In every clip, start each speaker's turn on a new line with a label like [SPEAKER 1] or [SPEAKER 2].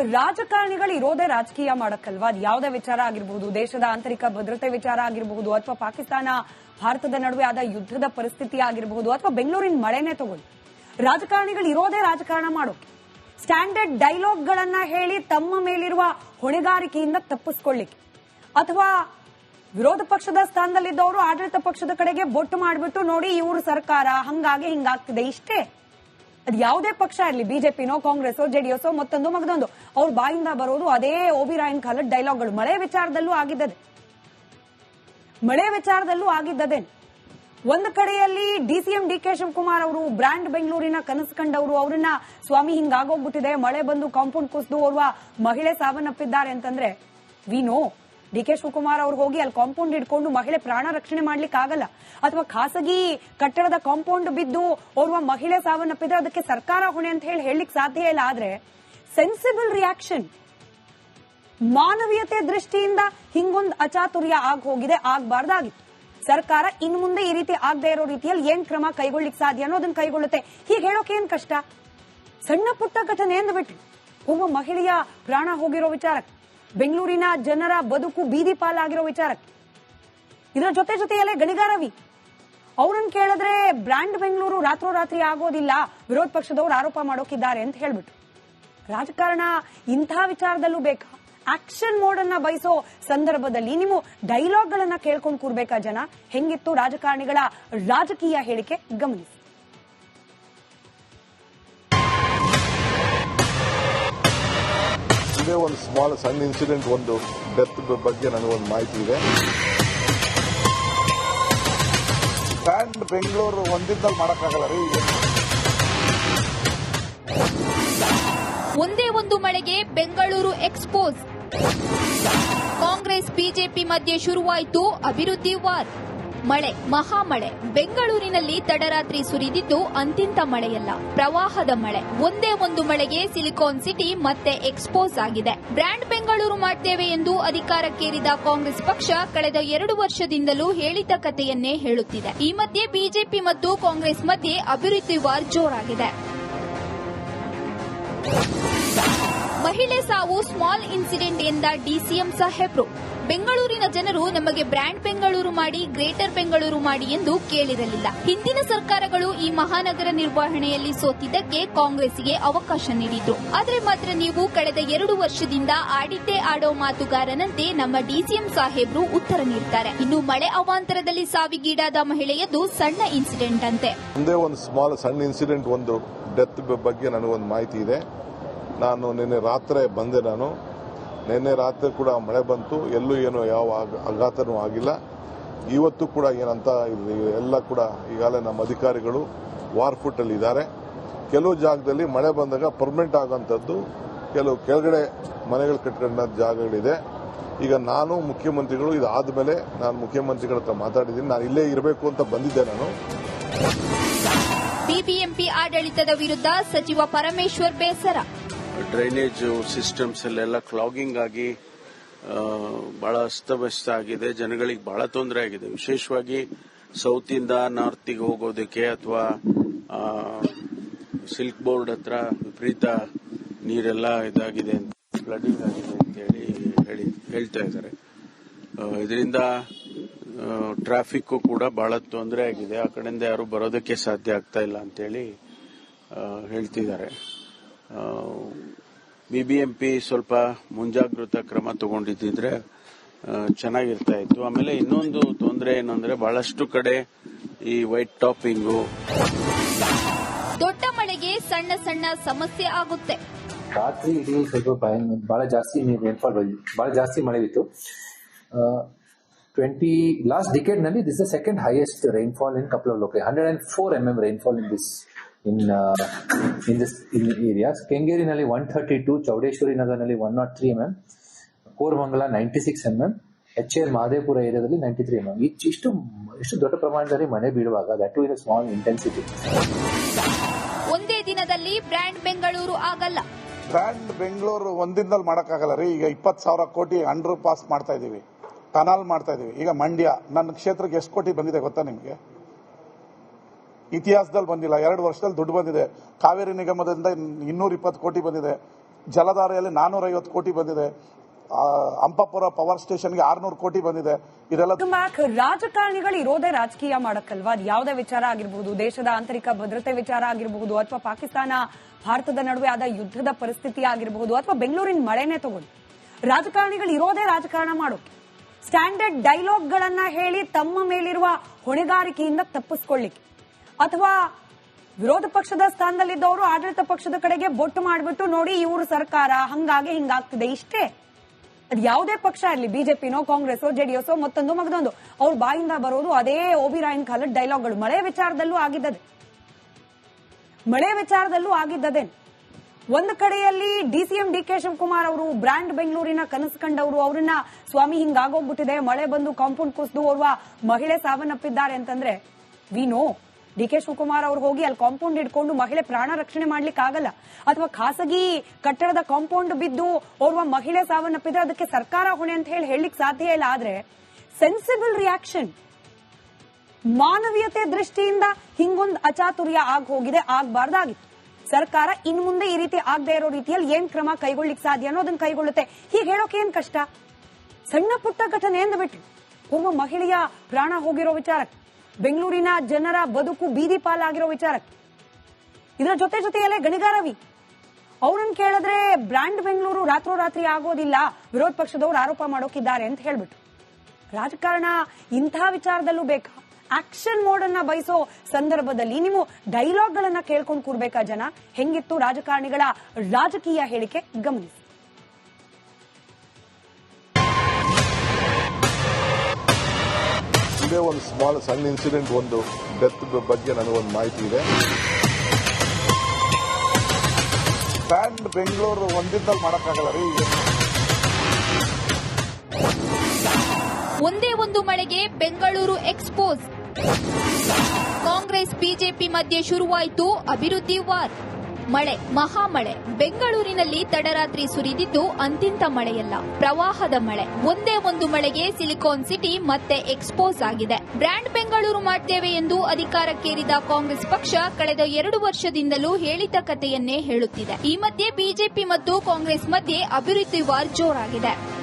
[SPEAKER 1] ರಾಜಕಾರಣಿಗಳು ಇರೋದೇ ರಾಜಕೀಯ ಮಾಡಕ್ಕಲ್ವಾ? ಯಾವುದೇ ವಿಚಾರ ಆಗಿರಬಹುದು ದೇಶದ ಆಂತರಿಕ ಭದ್ರತೆ ವಿಚಾರ ಆಗಿರಬಹುದು ಅಥವಾ ಪಾಕಿಸ್ತಾನ ಭಾರತದ ನಡುವೆ ಆದ ಯುದ್ಧದ ಪರಿಸ್ಥಿತಿ ಆಗಿರಬಹುದು ಅಥವಾ ಬೆಂಗಳೂರಿನ ಮಳೆನೇ ತಗೊಳ್ಳಿ. ರಾಜಕಾರಣಿಗಳು ಇರೋದೇ ರಾಜಕಾರಣ ಮಾಡೋಕೆ. ಸ್ಟ್ಯಾಂಡರ್ಡ್ ಡೈಲಾಗ್ಗಳನ್ನ ಹೇಳಿ ತಮ್ಮ ಮೇಲಿರುವ ಹೊಣೆಗಾರಿಕೆಯಿಂದ ತಪ್ಪಿಸ್ಕೊಳ್ಳಿಕ್ಕೆ. ಅಥವಾ ವಿರೋಧ ಪಕ್ಷದ ಸ್ಥಾನದಲ್ಲಿದ್ದವರು ಆಡಳಿತ ಪಕ್ಷದ ಕಡೆಗೆ ಬೊಟ್ಟು ಮಾಡಿಬಿಟ್ಟು ನೋಡಿ, ಇವರು ಸರ್ಕಾರ ಹಂಗಾಗಿ ಹಿಂಗಾಗ್ತಿದೆ. ಇಷ್ಟೇ. ಅದು ಯಾವುದೇ ಪಕ್ಷ ಇರಲಿ, ಬಿಜೆಪಿನೋ ಕಾಂಗ್ರೆಸ್ ಜೆಡಿಎಸ್ ಮತ್ತೊಂದು ಮಗದೊಂದು. ಅವ್ರ ಬಾಯಿಂದ ಬರೋದು ಅದೇ ಓಬಿರಾಯನ್ ಕಾಲದ ಡೈಲಾಗ್ಗಳು. ಮಳೆ ವಿಚಾರದಲ್ಲೂ ಆಗಿದ್ದದೆ. ಮಳೆ ವಿಚಾರದಲ್ಲೂ ಆಗಿದ್ದದೆ. ಒಂದು ಕಡೆಯಲ್ಲಿ ಡಿಸಿಎಂ ಡಿ ಕೆ ಶಿವಕುಮಾರ್ ಅವರು ಬ್ರ್ಯಾಂಡ್ ಬೆಂಗಳೂರಿನ ಕನಸು ಕಂಡವರು. ಅವರನ್ನ, ಸ್ವಾಮಿ ಹಿಂಗಾಗೋಗ್ಬಿಟ್ಟಿದೆ ಮಳೆ ಬಂದು ಕಾಂಪೌಂಡ್ ಕುಸಿದು ಓರ್ವ ಮಹಿಳೆ ಸಾವನ್ನಪ್ಪಿದ್ದಾರೆ ಅಂತಂದ್ರೆ we know D K Shivakumar ಅವ್ರು ಹೋಗಿ ಅಲ್ಲಿ ಕಾಂಪೌಂಡ್ ಇಟ್ಕೊಂಡು ಮಹಿಳೆ ಪ್ರಾಣ ರಕ್ಷಣೆ ಮಾಡ್ಲಿಕ್ಕೆ ಆಗಲ್ಲ. ಅಥವಾ ಖಾಸಗಿ ಕಟ್ಟಡದ ಕಾಂಪೌಂಡ್ ಬಿದ್ದು ಓರ್ವ ಮಹಿಳೆ ಸಾವನ್ನಪ್ಪಿದ್ರೆ ಅದಕ್ಕೆ ಸರ್ಕಾರ ಹೊಣೆ ಅಂತ ಹೇಳಿ ಹೇಳಲಿಕ್ಕೆ ಸಾಧ್ಯ ಇಲ್ಲ. ಆದ್ರೆ ಸೆನ್ಸಿಬಲ್ ರಿಯಾಕ್ಷನ್ ಮಾನವೀಯತೆ ದೃಷ್ಟಿಯಿಂದ ಹಿಂಗೊಂದು ಅಚಾತುರ್ಯ ಆಗ್ ಹೋಗಿದೆ, ಆಗ್ಬಾರ್ದಾಗಿತ್ತು. ಸರ್ಕಾರ ಇನ್ನು ಮುಂದೆ ಈ ರೀತಿ ಆಗದೆ ಇರೋ ರೀತಿಯಲ್ಲಿ ಏನ್ ಕ್ರಮ ಕೈಗೊಳ್ಳಿಕ್ ಸಾಧ್ಯ ಅನ್ನೋದನ್ನ ಕೈಗೊಳ್ಳುತ್ತೆ. ಹೀಗೆ ಹೇಳೋಕೆ ಏನ್ ಕಷ್ಟ? ಸಣ್ಣ ಪುಟ್ಟ ಘಟನೆ ಅಂದ್ಬಿಟ್ರಿ, ಒಬ್ಬ ಮಹಿಳೆಯ ಪ್ರಾಣ ಹೋಗಿರೋ ವಿಚಾರಕ್ಕೆ ಬೆಂಗಳೂರಿನ ಜನರ ಬದುಕು ಬೀದಿ ಪಾಲಾಗಿರೋ ವಿಚಾರಕ್ಕೆ ಇದರ ಜೊತೆ ಜೊತೆಯಲ್ಲೇ ಗಣಿಗಾರವಿ. ಅವ್ರನ್ನ ಕೇಳಿದ್ರೆ ಬ್ರ್ಯಾಂಡ್ ಬೆಂಗಳೂರು ರಾತ್ರೋರಾತ್ರಿ ಆಗೋದಿಲ್ಲ, ವಿರೋಧ ಪಕ್ಷದವರು ಆರೋಪ ಮಾಡೋಕಿದ್ದಾರೆ ಅಂತ ಹೇಳ್ಬಿಟ್ಟು ರಾಜಕಾರಣ ಇಂಥ ವಿಚಾರದಲ್ಲೂ ಬೇಕಾ? ಆಕ್ಷನ್ ಮೋಡ್ ಅನ್ನ ಬಯಸೋ ಸಂದರ್ಭದಲ್ಲಿ ನೀವು ಡೈಲಾಗ್ ಗಳನ್ನ ಕೇಳ್ಕೊಂಡು ಕೂರ್ಬೇಕಾ ಜನ? ಹೆಂಗಿತ್ತು ರಾಜಕಾರಣಿಗಳ ರಾಜಕೀಯ ಹೇಳಿಕೆ? ಗಮನಿಸಿ.
[SPEAKER 2] ಇದೇ ಒಂದು ಸ್ಮಾಲ್ ಸಣ್ಣ ಇನ್ಸಿಡೆಂಟ್ ಒಂದು ಡೆತ್ ಬಗ್ಗೆ ನನಗೊಂದು ಮಾಹಿತಿ ಇದೆ. ಬ್ಯಾಂಡ್ ಬೆಂಗಳೂರು ಒಂದಿದ್ದಲ್ಲಿ ಮಾಡೋಕ್ಕಾಗಲ್ಲ ರೀ
[SPEAKER 3] ಒಂದೇ ಒಂದು ಮಳೆಗೆ ಬೆಂಗಳೂರು ಎಕ್ಸ್ಪೋಸ್ ಕಾಂಗ್ರೆಸ್, ಬಿಜೆಪಿ ಮಧ್ಯೆ ಶುರುವಾಯಿತು ಅಭಿವೃದ್ಧಿ ವಾರ್. ಮಳೆ, ಮಹಾಮಳೆ. ಬೆಂಗಳೂರಿನಲ್ಲಿ ತಡರಾತ್ರಿ ಸುರಿದಿದ್ದು ಅಂತಿಂತ ಮಳೆಯಲ್ಲ. ಪ್ರವಾಹದ ಮಳೆ. ಒಂದೇ ಒಂದು ಮಳೆಗೆ ಸಿಲಿಕಾನ್ ಸಿಟಿ ಮತ್ತೆ ಎಕ್ಸ್ಪೋಸ್ ಆಗಿದೆ. ಬ್ರ್ಯಾಂಡ್ ಬೆಂಗಳೂರು ಮಾಡ್ತೇವೆ ಎಂದು ಅಧಿಕಾರಕ್ಕೇರಿದ ಕಾಂಗ್ರೆಸ್ ಪಕ್ಷ ಕಳೆದ ಎರಡು ವರ್ಷದಿಂದಲೂ ಹೇಳಿದ ಕಥೆಯನ್ನೇ ಹೇಳುತ್ತಿದೆ. ಈ ಮಧ್ಯೆ ಬಿಜೆಪಿ ಮತ್ತು ಕಾಂಗ್ರೆಸ್ ಮಧ್ಯೆ ಅಭಿವೃದ್ಧಿ ವಾರ್ ಜೋರಾಗಿದೆ. ಮಹಿಳೆ ಸಾವು ಸ್ಮಾಲ್ ಇನ್ಸಿಡೆಂಟ್ ಎಂದ ಡಿಸಿಎಂ ಸಾಹೇಬ್ರು. ಬೆಂಗಳೂರಿನ ಜನರು ನಮಗೆ ಬ್ರ್ಯಾಂಡ್ ಬೆಂಗಳೂರು ಮಾಡಿ, ಗ್ರೇಟರ್ ಬೆಂಗಳೂರು ಮಾಡಿ ಎಂದು ಕೇಳಿರಲಿಲ್ಲ. ಹಿಂದಿನ ಸರ್ಕಾರಗಳು ಈ ಮಹಾನಗರ ನಿರ್ವಹಣೆಯಲ್ಲಿ ಸೋತಿದ್ದಕ್ಕೆ ಕಾಂಗ್ರೆಸ್ಗೆ ಅವಕಾಶ ನೀಡಿದ್ರು. ಆದರೆ ಮಾತ್ರ ನೀವು ಕಳೆದ ಎರಡು ವರ್ಷದಿಂದ ಆಡಿದ್ದೇ ಆಡೋ ಮಾತುಗಾರನಂತೆ ನಮ್ಮ ಡಿಸಿಎಂ ಸಾಹೇಬ್ರು ಉತ್ತರ ನೀಡುತ್ತಾರೆ ಇನ್ನು ಮಳೆ ಅವಾಂತರದಲ್ಲಿ ಸಾವಿಗೀಡಾದ ಮಹಿಳೆಯದು ಸಣ್ಣ ಇನ್ಸಿಡೆಂಟ್ ಅಂತೆ.
[SPEAKER 2] ಒಂದು ಸ್ಮಾಲ್ ಸಣ್ಣ ಇನ್ಸಿಡೆಂಟ್ ಒಂದು ಡೆತ್ ಬಗ್ಗೆ ನನಗೊಂದು ಮಾಹಿತಿ ಇದೆ. ನಾನು ನಿನ್ನೆ ರಾತ್ರಿ ಬಂದೆ ನಾನು. ನಿನ್ನೆ ರಾತ್ರಿ ಕೂಡ ಮಳೆ ಬಂತು. ಎಲ್ಲೂ ಏನು ಯಾವ ಆಘ- ಆಘಾತನೂ ಆಗಿಲ್ಲ. ಇವತ್ತು ಕೂಡ ಏನಂತ ಎಲ್ಲ ಕೂಡ ಈಗಾಗಲೇ ನಮ್ಮ ಅಧಿಕಾರಿಗಳು ವಾರ್ ಫುಟ್ಟಲ್ಲಿ ಇದ್ದಾರೆ. ಕೆಲವು ಜಾಗದಲ್ಲಿ ಮಳೆ ಬಂದಾಗ ಪರ್ಮನೆಂಟ್ ಆಗೋಂಥದ್ದು ಕೆಲವು ಕೆಳಗಡೆ ಮನೆಗಳು ಕಟ್ಕೊಂಡ ಜಾಗಗಳಿದೆ. ಈಗ ನಾನು ಮುಖ್ಯಮಂತ್ರಿಗಳು ಇದಾದ ಮೇಲೆ ನಾನು ಮುಖ್ಯಮಂತ್ರಿಗಳ ಹತ್ರ ಮಾತಾಡಿದ್ದೀನಿ. ನಾನು ಇಲ್ಲೇ ಇರಬೇಕು ಅಂತ ಬಂದಿದ್ದೆ ನಾನು.
[SPEAKER 3] ಬಿಬಿಎಂಪಿ ಆಡಳಿತದ ವಿರುದ್ಧ ಸಚಿವ ಪರಮೇಶ್ವರ್ ಬೇಸರ.
[SPEAKER 4] ಡ್ರೈನೇಜ್ ಸಿಸ್ಟಮ್ಸ್ ಅಲ್ಲೆಲ್ಲ ಕ್ಲಾಗಿಂಗ್ ಆಗಿ ಬಹಳ ಅಸ್ತವ್ಯಸ್ತ ಆಗಿದೆ. ಜನಗಳಿಗೆ ಬಹಳ ತೊಂದರೆ ಆಗಿದೆ. ವಿಶೇಷವಾಗಿ ಸೌತ್ ಇಂದ ನಾರ್ತಿಗೆ ಹೋಗೋದಕ್ಕೆ ಅಥವಾ ಸಿಲ್ಕ್ ಬೋರ್ಡ್ ಹತ್ರ ವಿಪರೀತ ನೀರೆಲ್ಲ ಇದಾಗಿದೆ ಅಂತ ಫ್ಲಡಿಂಗ್ ಆಗಿದೆ ಅಂತ ಹೇಳಿ ಹೇಳಿ, ಹೇಳ್ತಾ ಇದ್ದಾರೆ. ಇದರಿಂದ ಟ್ರಾಫಿಕ್ ಕೂಡ ಬಹಳ ತೊಂದರೆ ಆಗಿದೆ. ಆ ಕಡೆಯಿಂದ ಯಾರು ಬರೋದಕ್ಕೆ ಸಾಧ್ಯ ಆಗ್ತಾ ಇಲ್ಲ ಅಂತೇಳಿ ಬಿಬಿಎಂಪಿ ಸ್ವಲ್ಪ ಮುಂಜಾಗ್ರತಾ ಕ್ರಮ ತಗೊಂಡಿದ್ದಿದ್ರೆ ಚೆನ್ನಾಗಿರ್ತಾ ಇತ್ತು. ಆಮೇಲೆ ಇನ್ನೊಂದು ತೊಂದರೆ ಏನಂದ್ರೆ ಅಂದ್ರೆ ಬಹಳಷ್ಟು ಕಡೆ ಈ ವೈಟ್ ಟಾಪಿಂಗು.
[SPEAKER 3] ದೊಡ್ಡ ಮಳೆಗೆ ಸಣ್ಣ ಸಣ್ಣ ಸಮಸ್ಯೆ ಆಗುತ್ತೆ.
[SPEAKER 5] ರಾತ್ರಿ ಇಡೀ ಸ್ವಲ್ಪ ಬಹಳ ಜಾಸ್ತಿ ರೇನ್ಫಾಲ್ ಬಹಳ ಜಾಸ್ತಿ ಮಳೆ ಇತ್ತು. Twenty last ಡಿಕೆಡ್ನಲ್ಲಿ this the second highest rainfall in couple of local hundred and four M M rainfall in this in in this in areas ಕೆಂಗೇರಿನಲ್ಲಿ one thirty two Chowdeshwari ನಗರ್ನಲ್ಲಿ one not three M M Koramangala ninety six M M H L Mahadevapura ಏರಿಯಾದಲ್ಲಿ ninety three M M ಇಷ್ಟು ಇಷ್ಟು ದೊಡ್ಡ ಪ್ರಮಾಣದಲ್ಲಿ ಮನೆ ಬೀಳುವಾಗ that in small intensity
[SPEAKER 3] ಒಂದೇ ದಿನದಲ್ಲಿ brand Bengaluru ಆಗಲ್ಲ.
[SPEAKER 6] ಬ್ರ್ಯಾಂಡ್ ಬೆಂಗಳೂರು ಒಂದಿನದಲ್ಲಿ ಮಾಡೋಕ್ಕಾಗಲ್ಲ ರೀ. ಈಗ ಇಪ್ಪತ್ತು ಸಾವಿರ ಕೋಟಿ ಅಂಡರ್ ಪಾಸ್ ಮಾಡ್ತಾ ಇದೀವಿ. ಕನಾಲ್ ಮಾಡ್ತಾ ಇದೀವಿ. ಈಗ ಮಂಡ್ಯ ನನ್ನ ಕ್ಷೇತ್ರಕ್ಕೆ ಎಷ್ಟು ಕೋಟಿ ಬಂದಿದೆ ಗೊತ್ತಾ ನಿಮಗೆ? ಇತಿಹಾಸದಲ್ಲಿ ಬಂದಿಲ್ಲ. ಎರಡು ವರ್ಷದಲ್ಲಿ ದುಡ್ಡು ಬಂದಿದೆ. ಕಾವೇರಿ ನಿಗಮದಿಂದ ಇನ್ನೂರ ಇಪ್ಪತ್ತು ಕೋಟಿ ಬಂದಿದೆ. ಜಲಧಾರೆಯಲ್ಲಿ ನಾನ್ನೂರೈವತ್ತು ಕೋಟಿ ಬಂದಿದೆ. ಅಂಪಪುರ ಪವರ್ ಸ್ಟೇಷನ್ಗೆ ಆರ್ನೂರು ಕೋಟಿ ಬಂದಿದೆ. ಇದೆಲ್ಲ
[SPEAKER 1] ರಾಜಕಾರಣಿಗಳು ಇರೋದೇ ರಾಜಕೀಯ ಮಾಡಕ್ಕಲ್ವಾ? ಅದು ಯಾವುದೇ ವಿಚಾರ ಆಗಿರಬಹುದು ದೇಶದ ಆಂತರಿಕ ಭದ್ರತೆ ವಿಚಾರ ಆಗಿರಬಹುದು ಅಥವಾ ಪಾಕಿಸ್ತಾನ, ಭಾರತದ ನಡುವೆ ಆದ ಯುದ್ಧದ ಪರಿಸ್ಥಿತಿ ಆಗಿರಬಹುದು ಅಥವಾ ಬೆಂಗಳೂರಿನ ಮಳೆನೇ ತಗೊಳ್ಳಿ. ರಾಜಕಾರಣಿಗಳು ಇರೋದೇ ರಾಜಕಾರಣ ಮಾಡೋಕೆ. ಸ್ಟ್ಯಾಂಡರ್ಡ್ ಡೈಲಾಗ್ಗಳನ್ನ ಹೇಳಿ ತಮ್ಮ ಮೇಲಿರುವ ಹೊಣೆಗಾರಿಕೆಯಿಂದ ತಪ್ಪಿಸ್ಕೊಳ್ಳಿಕ್ಕೆ. ಅಥವಾ ವಿರೋಧ ಪಕ್ಷದ ಸ್ಥಾನದಲ್ಲಿದ್ದವರು ಆಡಳಿತ ಪಕ್ಷದ ಕಡೆಗೆ ಬೊಟ್ಟು ಮಾಡಿಬಿಟ್ಟು ನೋಡಿ, ಇವರು ಸರ್ಕಾರ ಹಂಗಾಗಿ ಹಿಂಗಾಗ್ತಿದೆ ಇಷ್ಟೇ. ಅದು ಯಾವುದೇ ಪಕ್ಷ ಇರಲಿ, ಬಿಜೆಪಿನೋ ಕಾಂಗ್ರೆಸ್ ಜೆಡಿಎಸ್ ಮತ್ತೊಂದು ಮಗದೊಂದು, ಅವ್ರ ಬಾಯಿಂದ ಬರೋದು ಅದೇ ಓಬಿರಾಯನ್ ಕಾಲದ ಡೈಲಾಗ್ಗಳು. ಮಳೆ ವಿಚಾರದಲ್ಲೂ ಆಗಿದ್ದದೆ. ಮಳೆ ವಿಚಾರದಲ್ಲೂ ಆಗಿದ್ದದೆ. ಒಂದು ಕಡೆಯಲ್ಲಿ ಡಿಸಿಎಂ ಡಿ ಕೆ ಶಿವಕುಮಾರ್ ಅವರು ಬ್ರಾಂಡ್ ಬೆಂಗಳೂರಿನ ಕನಸು ಕಂಡವರು, ಅವರನ್ನ ಸ್ವಾಮಿ ಹಿಂಗಾಗೋಗ್ಬಿಟ್ಟಿದೆ, ಮಳೆ ಬಂದು ಕಾಂಪೌಂಡ್ ಕುಸಿದು ಓರ್ವ ಮಹಿಳೆ ಸಾವನ್ನಪ್ಪಿದ್ದಾರೆ ಅಂತಂದ್ರೆ we know D K Shivakumar ಅವ್ರು ಹೋಗಿ ಅಲ್ಲಿ ಕಾಂಪೌಂಡ್ ಹಿಡ್ಕೊಂಡು ಮಹಿಳೆ ಪ್ರಾಣ ರಕ್ಷಣೆ ಮಾಡ್ಲಿಕ್ಕೆ ಆಗಲ್ಲ ಅಥವಾ ಖಾಸಗಿ ಕಟ್ಟಡದ ಕಾಂಪೌಂಡ್ ಬಿದ್ದು ಓರ್ವ ಮಹಿಳೆ ಸಾವನ್ನಪ್ಪಿದ್ರೆ ಅದಕ್ಕೆ ಸರ್ಕಾರ ಹೊಣೆ ಅಂತ ಹೇಳಿ ಹೇಳಲಿಕ್ಕೆ ಸಾಧ್ಯ ಇಲ್ಲ. ಆದ್ರೆ ಸೆನ್ಸಿಬಲ್ ರಿಯಾಕ್ಷನ್ ಮಾನವೀಯತೆ ದೃಷ್ಟಿಯಿಂದ ಹಿಂಗೊಂದು ಅಚಾತುರ್ಯ ಆಗ ಹೋಗಿದೆ, ಆಗ್ಬಾರ್ದಾಗಿತ್ತು. ಸರ್ಕಾರ ಇನ್ ಮುಂದೆ ಈ ರೀತಿ ಆಗದೆ ಇರೋ ರೀತಿಯಲ್ಲಿ ಏನ್ ಕ್ರಮ ಕೈಗೊಳ್ಳಿಕ್ ಸಾಧ್ಯ ಅನ್ನೋದನ್ನ ಕೈಗೊಳ್ಳುತ್ತೆ. ಹೀಗೆ ಹೇಳೋಕೆ ಏನ್ ಕಷ್ಟ? ಸಣ್ಣ ಪುಟ್ಟ ಘಟನೆ ಬಿಟ್ಟು ಒಬ್ಬ ಮಹಿಳೆಯ ಪ್ರಾಣ ಹೋಗಿರೋ ವಿಚಾರಕ್ಕೆ ಬೆಂಗಳೂರಿನ ಜನರ ಬದುಕು ಬೀದಿ ಪಾಲಾಗಿರೋ ವಿಚಾರಕ್ಕೆ ಇದರ ಜೊತೆ ಜೊತೆಯಲ್ಲೇ ಗಣಿಗಾರವಿ ಅವ್ರನ್ನ ಕೇಳಿದ್ರೆ ಬ್ರ್ಯಾಂಡ್ ಬೆಂಗಳೂರು ರಾತ್ರೋರಾತ್ರಿ ಆಗೋದಿಲ್ಲ, ವಿರೋಧ ಪಕ್ಷದವರು ಆರೋಪ ಮಾಡೋಕಿದ್ದಾರೆ ಅಂತ ಹೇಳ್ಬಿಟ್ಟು ರಾಜಕಾರಣ ಇಂಥ ವಿಚಾರದಲ್ಲೂ ಬೇಕಾ? ಆಕ್ಷನ್ ಮೋಡ್ ಅನ್ನ ಬಯಸೋ ಸಂದರ್ಭದಲ್ಲಿ ನೀವು ಡೈಲಾಗ್ ಗಳನ್ನ ಕೇಳ್ಕೊಂಡು ಕೂರ್ಬೇಕಾ ಜನ? ಹೆಂಗಿತ್ತು ರಾಜಕಾರಣಿಗಳ ರಾಜಕೀಯ ಹೇಳಿಕೆ? ಗಮನಿಸಿ.
[SPEAKER 2] ಇದೇ ಒಂದು ಸ್ಮಾಲ್ ಸಣ್ಣ ಇನ್ಸಿಡೆಂಟ್ ಒಂದು ಡೆತ್ ಬಗ್ಗೆ ನನಗೊಂದು ಮಾಹಿತಿ ಇದೆ.
[SPEAKER 6] ಬ್ಯಾಂಡ್ ಬೆಂಗಳೂರು ಒಂದಿದ್ದಲ್ಲಿ ಮಾಡೋಕ್ಕಾಗಲ್ಲ ರೀ
[SPEAKER 3] ಒಂದೇ ಒಂದು ಮಳೆಗೆ ಬೆಂಗಳೂರು ಎಕ್ಸ್ಪೋಸ್ ಕಾಂಗ್ರೆಸ್, ಬಿಜೆಪಿ ಮಧ್ಯೆ ಶುರುವಾಯಿತು ಅಭಿವೃದ್ಧಿ ವಾರ್. ಮಳೆ, ಮಹಾಮಳೆ. ಬೆಂಗಳೂರಿನಲ್ಲಿ ತಡರಾತ್ರಿ ಸುರಿದಿದ್ದು ಅಂತಿಂತ ಮಳೆಯಲ್ಲ. ಪ್ರವಾಹದ ಮಳೆ. ಒಂದೇ ಒಂದು ಮಳೆಗೆ ಸಿಲಿಕಾನ್ ಸಿಟಿ ಮತ್ತೆ ಎಕ್ಸ್ಪೋಸ್ ಆಗಿದೆ. ಬ್ರ್ಯಾಂಡ್ ಬೆಂಗಳೂರು ಮಾಡ್ತೇವೆ ಎಂದು ಅಧಿಕಾರಕ್ಕೇರಿದ ಕಾಂಗ್ರೆಸ್ ಪಕ್ಷ ಕಳೆದ ಎರಡು ವರ್ಷದಿಂದಲೂ ಹೇಳಿದ ಕಥೆಯನ್ನೇ ಹೇಳುತ್ತಿದೆ. ಈ ಮಧ್ಯೆ ಬಿಜೆಪಿ ಮತ್ತು ಕಾಂಗ್ರೆಸ್ ಮಧ್ಯೆ ಅಭಿವೃದ್ಧಿ ವಾರ್ ಜೋರಾಗಿದೆ.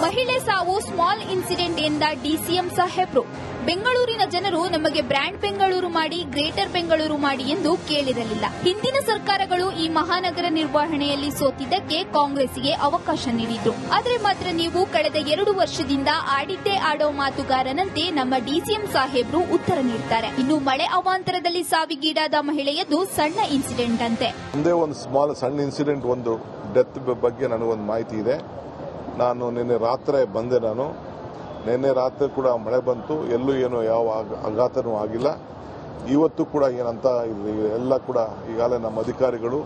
[SPEAKER 3] ಮಹಿಳೆ ಸಾವು, ಸ್ಮಾಲ್ ಇನ್ಸಿಡೆಂಟ್ ಎಂದ ಡಿಸಿಎಂ ಸಾಹೇಬ್ರು. ಬೆಂಗಳೂರಿನ ಜನರು ನಮಗೆ ಬ್ರ್ಯಾಂಡ್ ಬೆಂಗಳೂರು ಮಾಡಿ, ಗ್ರೇಟರ್ ಬೆಂಗಳೂರು ಮಾಡಿ ಎಂದು ಕೇಳಿರಲಿಲ್ಲ. ಹಿಂದಿನ ಸರ್ಕಾರಗಳು ಈ ಮಹಾನಗರ ನಿರ್ವಹಣೆಯಲ್ಲಿ ಸೋತಿದ್ದಕ್ಕೆ ಕಾಂಗ್ರೆಸ್ಗೆ ಅವಕಾಶ ನೀಡಿದ್ರು. ಆದರೆ ಮಾತ್ರ ನೀವು ಕಳೆದ ಎರಡು ವರ್ಷದಿಂದ ಆಡಿದ್ದೇ ಆಡೋ ಮಾತುಗಾರನಂತೆ ನಮ್ಮ ಡಿಸಿಎಂ ಸಾಹೇಬ್ರು ಉತ್ತರ ನೀಡ್ತಾರೆ. ಇನ್ನು ಮಳೆ ಅವಾಂತರದಲ್ಲಿ ಸಾವಿಗೀಡಾದ ಮಹಿಳೆಯದು ಸಣ್ಣ ಇನ್ಸಿಡೆಂಟ್ ಅಂತೆ.
[SPEAKER 2] ಒಂದೇ ಒಂದು ಸ್ಮಾಲ್ ಸಣ್ಣ ಇನ್ಸಿಡೆಂಟ್ ಒಂದು ಡೆತ್ ಬಗ್ಗೆ ನನಗೊಂದು ಮಾಹಿತಿ ಇದೆ. ನಾನು ನಿನ್ನೆ ರಾತ್ರಿ ಬಂದೆ ನಾನು. ನಿನ್ನೆ ರಾತ್ರಿ ಕೂಡ ಮಳೆ ಬಂತು. ಎಲ್ಲೂ ಏನು ಯಾವ ಅಘಾತನೂ ಆಗಿಲ್ಲ. ಇವತ್ತು ಕೂಡ ಏನಂತ ಎಲ್ಲ ಕೂಡ ಈಗಾಗಲೇ ನಮ್ಮ ಅಧಿಕಾರಿಗಳು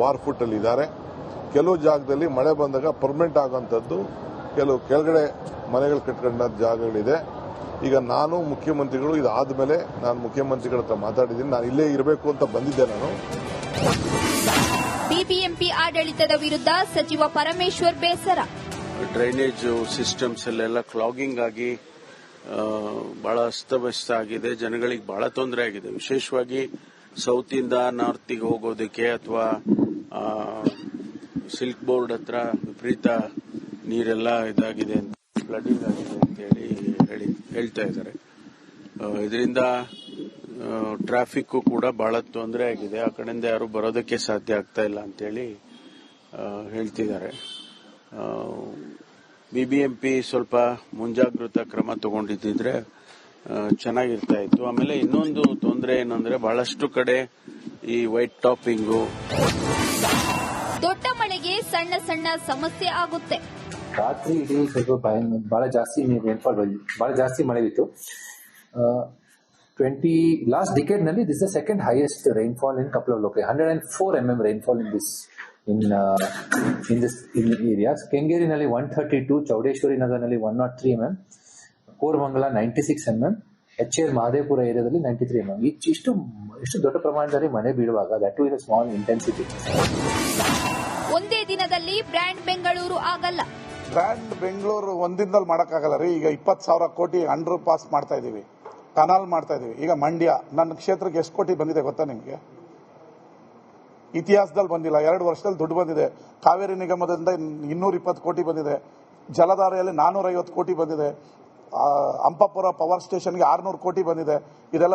[SPEAKER 2] ವಾರ್ ಫುಟ್ ಅಲ್ಲಿ ಇದ್ದಾರೆ. ಕೆಲವು ಜಾಗದಲ್ಲಿ ಮಳೆ ಬಂದಾಗ ಪರ್ಮನೆಂಟ್ ಆಗುವಂಥದ್ದು ಕೆಲವು ಕೆಳಗಡೆ ಮನೆಗಳು ಕಟ್ಕೊಂಡ ಜಾಗಗಳಿದೆ. ಈಗ ನಾನು ಮುಖ್ಯಮಂತ್ರಿಗಳು ಇದಾದ ಮೇಲೆ ನಾನು ಮುಖ್ಯಮಂತ್ರಿಗಳ ಹತ್ರ ಮಾತಾಡಿದ್ದೀನಿ. ನಾನು ಇಲ್ಲೇ ಇರಬೇಕು ಅಂತ ಬಂದಿದ್ದೆ ನಾನು.
[SPEAKER 3] ಬಿಬಿಎಂಪಿ ಆಡಳಿತದ ವಿರುದ್ಧ ಸಚಿವ ಪರಮೇಶ್ವರ್ ಬೇಸರ.
[SPEAKER 4] ಡ್ರೈನೇಜ್ ಸಿಸ್ಟಮ್ಸ್ ಅಲ್ಲೆಲ್ಲ ಕ್ಲಾಗಿಂಗ್ ಆಗಿ ಬಹಳ ಅಸ್ತವ್ಯಸ್ತ ಆಗಿದೆ. ಜನಗಳಿಗೆ ಬಹಳ ತೊಂದರೆ ಆಗಿದೆ. ವಿಶೇಷವಾಗಿ ಸೌತ್ ಇಂದ ನಾರ್ತಿಗೆ ಹೋಗೋದಕ್ಕೆ ಅಥವಾ ಸಿಲ್ಕ್ ಬೋರ್ಡ್ ಹತ್ರ ವಿಪರೀತ ನೀರೆಲ್ಲ ಇದಾಗಿದೆ ಅಂತ ಫ್ಲಡಿಂಗ್ ಆಗಿದೆ ಅಂತ ಹೇಳಿ ಹೇಳಿ, ಹೇಳ್ತಾ ಇದ್ದಾರೆ. ಇದರಿಂದ ಟ್ರಾಫಿಕ್ ಕೂಡ ಬಹಳ ತೊಂದರೆ ಆಗಿದೆ. ಆ ಕಡೆಯಿಂದ ಯಾರು ಬರೋದಕ್ಕೆ ಸಾಧ್ಯ ಆಗ್ತಾ ಇಲ್ಲ ಅಂತೇಳಿ ಬಿಬಿಎಂಪಿ ಸ್ವಲ್ಪ ಮುಂಜಾಗ್ರತಾ ಕ್ರಮ ತಗೊಂಡಿದ್ದಿದ್ರೆ ಚೆನ್ನಾಗಿರ್ತಾ ಇತ್ತು. ಆಮೇಲೆ ಇನ್ನೊಂದು ತೊಂದರೆ ಏನಂದ್ರೆ ಬಹಳಷ್ಟು ಕಡೆ ಈ ವೈಟ್ ಟಾಪಿಂಗು.
[SPEAKER 3] ದೊಡ್ಡ ಮಳೆಗೆ ಸಣ್ಣ ಸಣ್ಣ ಸಮಸ್ಯೆ ಆಗುತ್ತೆ.
[SPEAKER 5] ರಾತ್ರಿ ಇಡೀ ಸ್ವಲ್ಪ ಬಹಳ ಜಾಸ್ತಿ ರೇನ್ಫಾಲ್ ಬಹಳ ಜಾಸ್ತಿ ಮಳೆ ಬಿತ್ತು. Twenty last ಡಿಕೆಡ್ನಲ್ಲಿ this the second highest rainfall in couple of local hundred and four M M rainfall in this in in this in areas ಕೆಂಗೇರಿನಲ್ಲಿ one thirty two Chowdeshwari ನಗರ್ನಲ್ಲಿ one not three M M Koramangala ninety six M M H L Mahadevapura ಏರಿಯಾದಲ್ಲಿ ninety three M M ಇಷ್ಟು ಇಷ್ಟು ದೊಡ್ಡ ಪ್ರಮಾಣದಲ್ಲಿ ಮನೆ ಬೀಳುವಾಗ that to in small intensity
[SPEAKER 3] ಒಂದೇ ದಿನದಲ್ಲಿ brand Bengaluru ಆಗಲ್ಲ.
[SPEAKER 6] Brand Bengaluru ಒಂದಿನದಲ್ಲಿ ಮಾಡೋಕ್ಕಾಗಲ್ಲ ರೀ. ಈಗ ಇಪ್ಪತ್ತು ಸಾವಿರ ಕೋಟಿ ಅಂಡರ್ ಪಾಸ್ ಮಾಡ್ತಾ ಇದೀವಿ. ಕನಾಲ್ ಮಾಡ್ತಾ ಇದೀವಿ. ಈಗ ಮಂಡ್ಯ ನನ್ನ ಕ್ಷೇತ್ರಕ್ಕೆ ಎಷ್ಟು ಕೋಟಿ ಬಂದಿದೆ ಗೊತ್ತಾ ನಿಮಗೆ? ಇತಿಹಾಸದಲ್ಲಿ ಬಂದಿಲ್ಲ. ಎರಡು ವರ್ಷದಲ್ಲಿ ದುಡ್ಡು ಬಂದಿದೆ. ಕಾವೇರಿ ನಿಗಮದಿಂದ ಇನ್ನೂರ ಇಪ್ಪತ್ತು ಕೋಟಿ ಬಂದಿದೆ. ಜಲಧಾರೆಯಲ್ಲಿ ನಾನೂರೈವತ್ತು ಕೋಟಿ ಬಂದಿದೆ. ಅಂಪಾಪುರ ಪವರ್ ಸ್ಟೇಷನ್ಗೆ ಆರುನೂರು ಕೋಟಿ ಬಂದಿದೆ. ಇದೆಲ್ಲ